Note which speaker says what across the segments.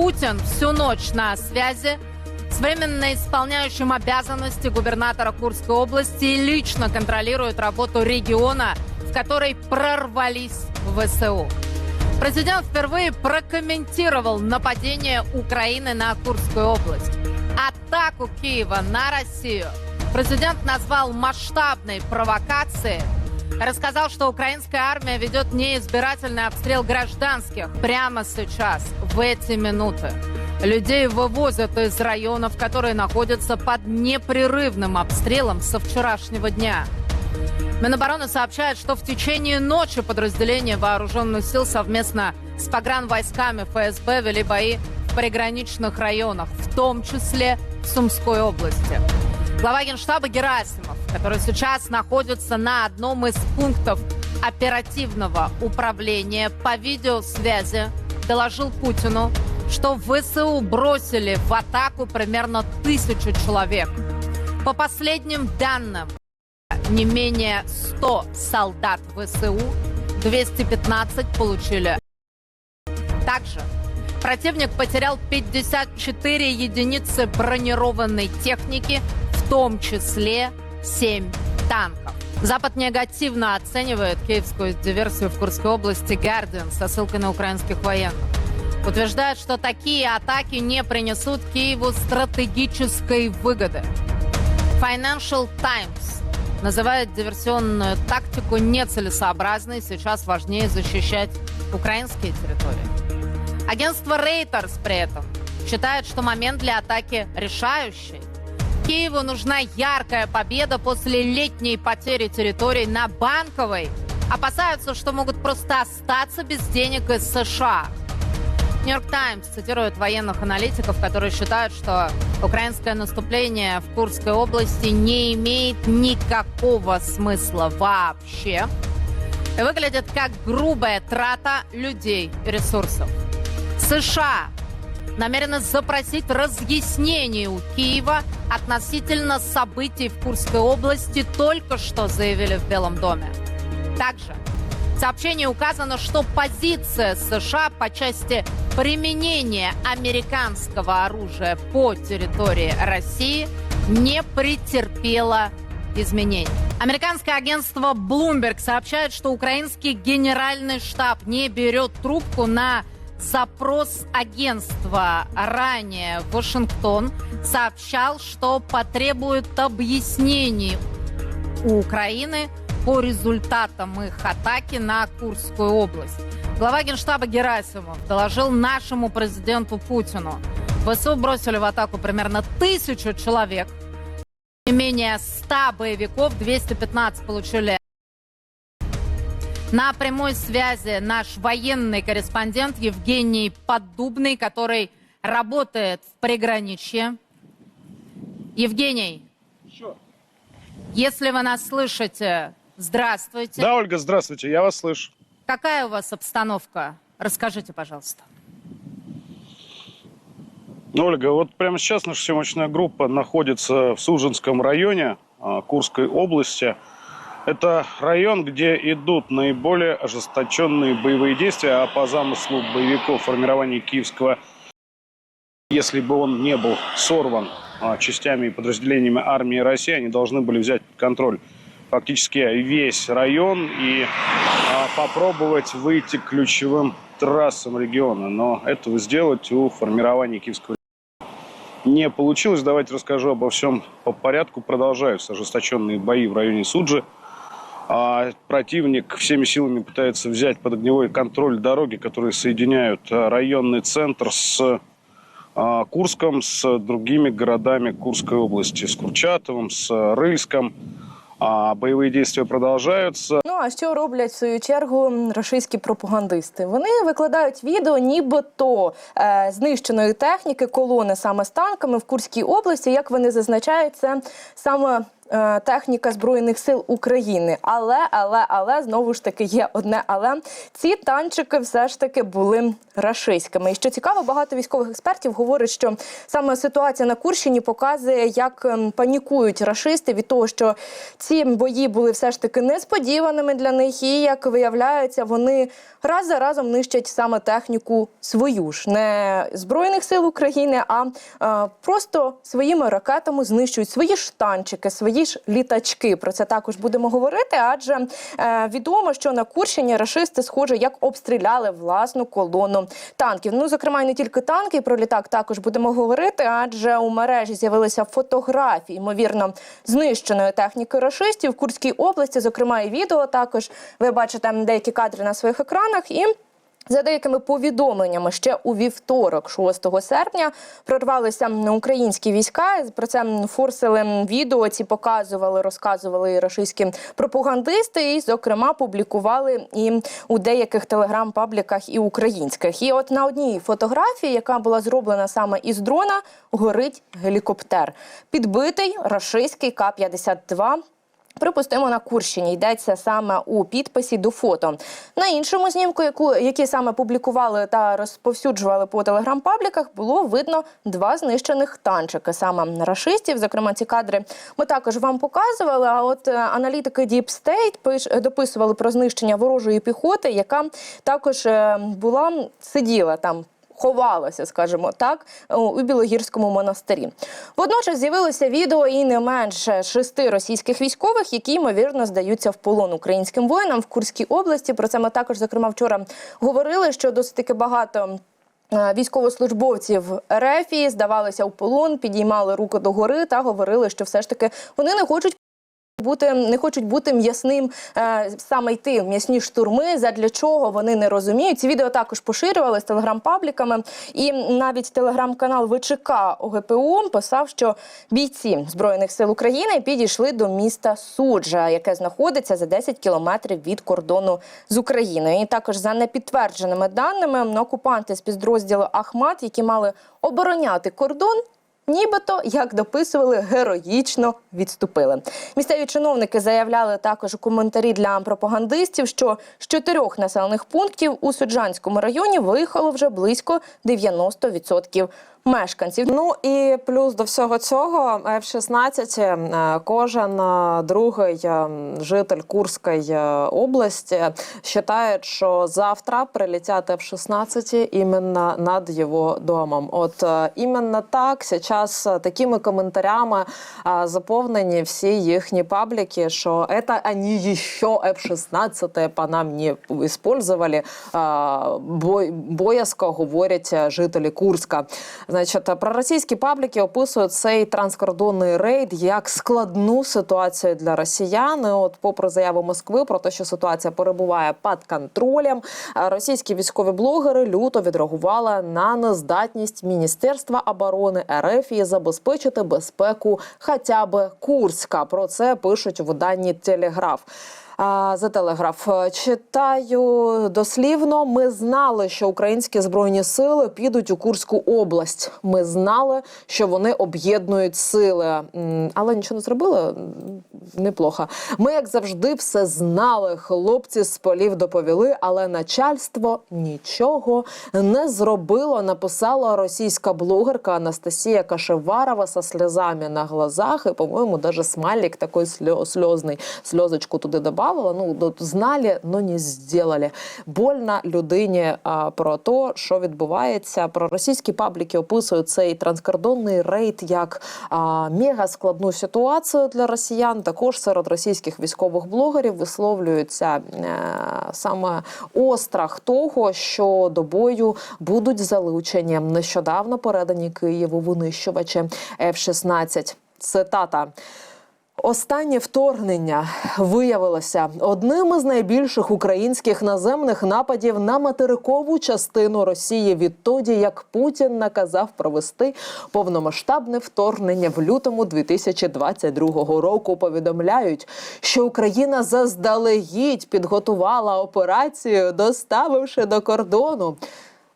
Speaker 1: Путин всю ночь на связи с временно исполняющим обязанности губернатора Курской области и лично контролирует работу региона, в которой прорвались ВСУ. Президент впервые прокомментировал нападение Украины на Курскую область. Атаку Киева на Россию президент назвал масштабной провокацией. Рассказал, что украинская армия ведет неизбирательный обстрел гражданских прямо сейчас, в эти минуты. Людей вывозят из районов, которые находятся под непрерывным обстрелом со вчерашнего дня. Минобороны сообщает, что в течение ночи подразделения вооруженных сил совместно с погранвойсками ФСБ вели бои в приграничных районах, в том числе в Сумской области. Глава Генштаба Герасимов, который сейчас находится на одном из пунктов оперативного управления по видеосвязи, доложил Путину, что ВСУ бросили в атаку примерно тысячу человек. По последним данным, не менее 100 солдат ВСУ, 215 получили. Также противник потерял 54 единицы бронированной техники, в том числе 7 танков. Запад негативно оценивает киевскую диверсию в Курской области «Гардиан» со ссылкой на украинских военных. Утверждает, что такие атаки не принесут Киеву стратегической выгоды. Financial Times называет диверсионную тактику нецелесообразной. Сейчас важнее защищать украинские территории. Агентство Reuters при этом считает, что момент для атаки решающий. Киеву нужна яркая победа после летней потери территорий на Банковой. Опасаются, что могут просто остаться без денег из США. Нью-Йорк Таймс цитирует военных аналитиков, которые считают, что украинское наступление в Курской области не имеет никакого смысла вообще и выглядит как грубая трата людей и ресурсов. США намерены запросить разъяснение у Киева относительно событий в Курской области, только что заявили в Белом доме. Также в сообщении указано, что позиция США по части применения американского оружия по территории России не претерпела изменений. Американское агентство Bloomberg сообщает, что украинский генеральный штаб не берет трубку на запрос агентства. Ранее Вашингтон сообщал, что потребует объяснений у Украины по результатам их атаки на Курскую область. Глава генштаба Герасимов доложил нашему президенту Путину. ВСУ бросили в атаку примерно тысячу человек. Не менее 100 боевиков, 215 получили. На прямой связи наш военный корреспондент Евгений Поддубный, который работает в приграничье. Евгений, если вы нас слышите, здравствуйте.
Speaker 2: Да, Ольга, здравствуйте, я вас слышу.
Speaker 1: Какая у вас обстановка? Расскажите, пожалуйста.
Speaker 2: Ну, Ольга, вот прямо сейчас наша съемочная группа находится в Сужинском районе а, Курской области. Это район, где идут наиболее ожесточенные боевые действия, а по замыслу боевиков формирования Киевского, если бы он не был сорван а, частями и подразделениями армии России, они должны были взять контроль фактически весь район и а, попробовать выйти к ключевым трассам региона. Но этого сделать у формирования Киевского не получилось. Давайте расскажу обо всем по порядку. Продолжаются ожесточенные бои в районе Суджи. А противник всеми силами пытается взять под огневой контроль дороги, которые соединяют а, районный центр с а, Курском, с другими городами Курской области, с Курчатовым, с Рыльском. А бойові дії продовжуються.
Speaker 3: Ну а що роблять в свою чергу рашистські пропагандисти? Вони викладають відео, нібито е, знищеної техніки, колони саме з танками в Курській області. Як вони зазначають, це саме е, техніка збройних сил України. Але, але, але знову ж таки є одне але ці танчики все ж таки були рашистськими. І що цікаво, багато військових експертів говорять, що саме ситуація на Курщині показує, як ем, панікують рашисти від того, що ці бої були все ж таки несподіваними для них, і як виявляється, вони раз за разом нищать саме техніку свою ж не збройних сил України, а е, просто своїми ракетами знищують свої ж танчики, свої ж літачки. Про це також будемо говорити. Адже е, відомо, що на Курщині рашисти, схоже, як обстріляли власну колону танків. Ну, зокрема, і не тільки танки, про літак також будемо говорити, адже у мережі з'явилися фотографії, ймовірно, знищеної техніки рашистів в Курській області. Зокрема, і відео також ви бачите деякі кадри на своїх екранах і. За деякими повідомленнями, ще у вівторок, 6 серпня, прорвалися українські війська. Про це форсили відео. Ці показували, розказували російські пропагандисти, і, зокрема, публікували і у деяких телеграм-пабліках і українських. І от на одній фотографії, яка була зроблена саме із дрона, горить гелікоптер, підбитий рашистський К-52 Припустимо, на Курщині йдеться саме у підписі до фото. На іншому знімку, яку які саме публікували та розповсюджували по телеграм-пабліках, було видно два знищених танчики саме рашистів. Зокрема, ці кадри ми також вам показували. А от е, аналітики Deep State пиш дописували про знищення ворожої піхоти, яка також е, була сиділа там ховалося, скажімо так, у Білогірському монастирі. Водночас з'явилося відео і не менше шести російських військових, які ймовірно здаються в полон українським воїнам в Курській області. Про це ми також, зокрема, вчора говорили, що досить таки багато. е, Військовослужбовців РФ здавалися у полон, підіймали руки догори та говорили, що все ж таки вони не хочуть бути не хочуть бути м'ясним е, саме йти в м'ясні штурми. Задля чого вони не розуміють. Ці відео також поширювали з телеграм-пабліками, і навіть телеграм-канал ВЧК ОГПУ писав, що бійці збройних сил України підійшли до міста Суджа, яке знаходиться за 10 кілометрів від кордону з Україною. І також за непідтвердженими даними окупанти з підрозділу Ахмат, які мали обороняти кордон. Нібито, як дописували, героїчно відступили. Місцеві чиновники заявляли також у коментарі для пропагандистів, що з чотирьох населених пунктів у Суджанському районі виїхало вже близько 90% мешканців.
Speaker 4: Ну і плюс до всього цього F-16 е, кожен е, другий е, житель Курської області вважає, що завтра прилетять F-16 іменно над його домом. От іменно так зараз такими коментарями заповнені всі їхні пабліки, що це вони ще F-16 по нам не. Е, Боязко говорять жителі Курська. Значить, проросійські пабліки описують цей транскордонний рейд як складну ситуацію для росіян. От, попри заяву Москви про те, що ситуація перебуває під контролем, російські військові блогери люто відреагували на нездатність Міністерства оборони РФ і забезпечити безпеку хоча б Курська. Про це пишуть в виданні Телеграф. За телеграф Е, читаю дослівно. Ми знали, що українські збройні сили підуть у Курську область. Ми знали, що вони об'єднують сили, але нічого не зробили. Неплохо. Ми, як завжди, все знали. Хлопці з полів доповіли, але начальство нічого не зробило. Написала російська блогерка Анастасія Кашеварова со сльозами на глазах. І, по-моєму, смайлик такой сльо- сльозний. Сльозочку туди добавила. Ну, знали, но не сделали. Больно людині а, про те, що відбувається. Про російські пабліки описують цей транскордонний рейд як а, мега складну ситуацію для росіян. Також серед російських військових блогерів висловлюється е, саме острах того, що до бою будуть залучені нещодавно передані Києву винищувачі F-16. Цитата. Останнє вторгнення виявилося одним із найбільших українських наземних нападів на материкову частину Росії відтоді, як Путін наказав провести повномасштабне вторгнення в лютому 2022 року. Повідомляють, що Україна заздалегідь підготувала операцію, доставивши до кордону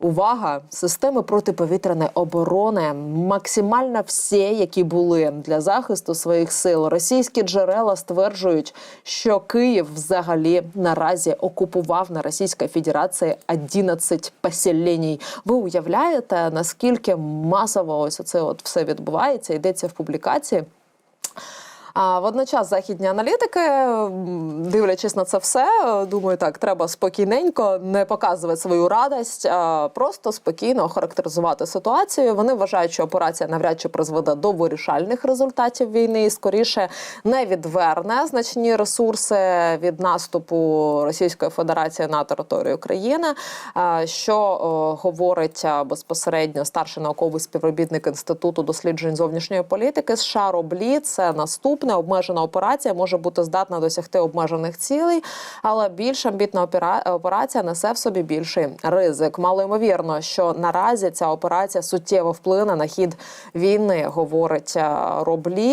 Speaker 4: Увага! Системи протиповітряної оборони максимально всі, які були для захисту своїх сил. Російські джерела стверджують, що Київ взагалі наразі окупував на Російській Федерації 11 поселень. Ви уявляєте, наскільки масово ось це от все відбувається? Йдеться в публікації. А водночас західні аналітики, дивлячись на це все, думаю, так треба спокійненько не показувати свою радість, а просто спокійно охарактеризувати ситуацію. Вони вважають, що операція навряд чи призведе до вирішальних результатів війни і скоріше не відверне значні ресурси від наступу Російської Федерації на територію України. Що говорить безпосередньо старший науковий співробітник інституту досліджень зовнішньої політики США Роблі. Це наступне обмежена операція може бути здатна досягти обмежених цілей, але більш амбітна операція несе в собі більший ризик. Мало ймовірно, що наразі ця операція суттєво вплине на хід війни, говорить Роблі.